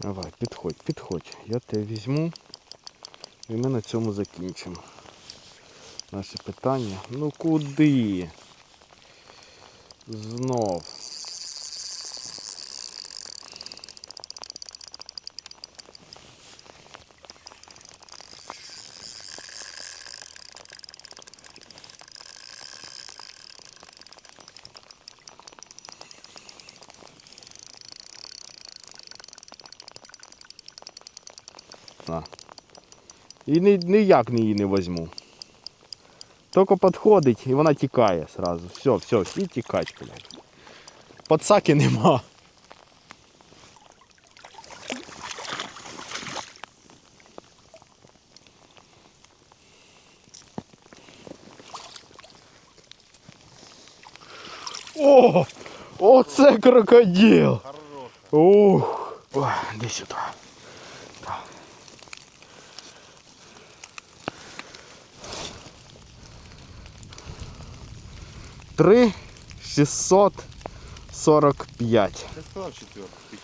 Давай, підходь, підходь. Я тебе візьму. І ми на цьому закінчимо. Наше питання. Ну куди? Знов. На. І ні, ніяк її не візьму. Тільки підходить і вона тікає сразу. Все, все, всі тікать, блядь. Подсаки нема. О! Оце крокодил! Ух! Ой, іди сюди. 3 645. Це став четвертий.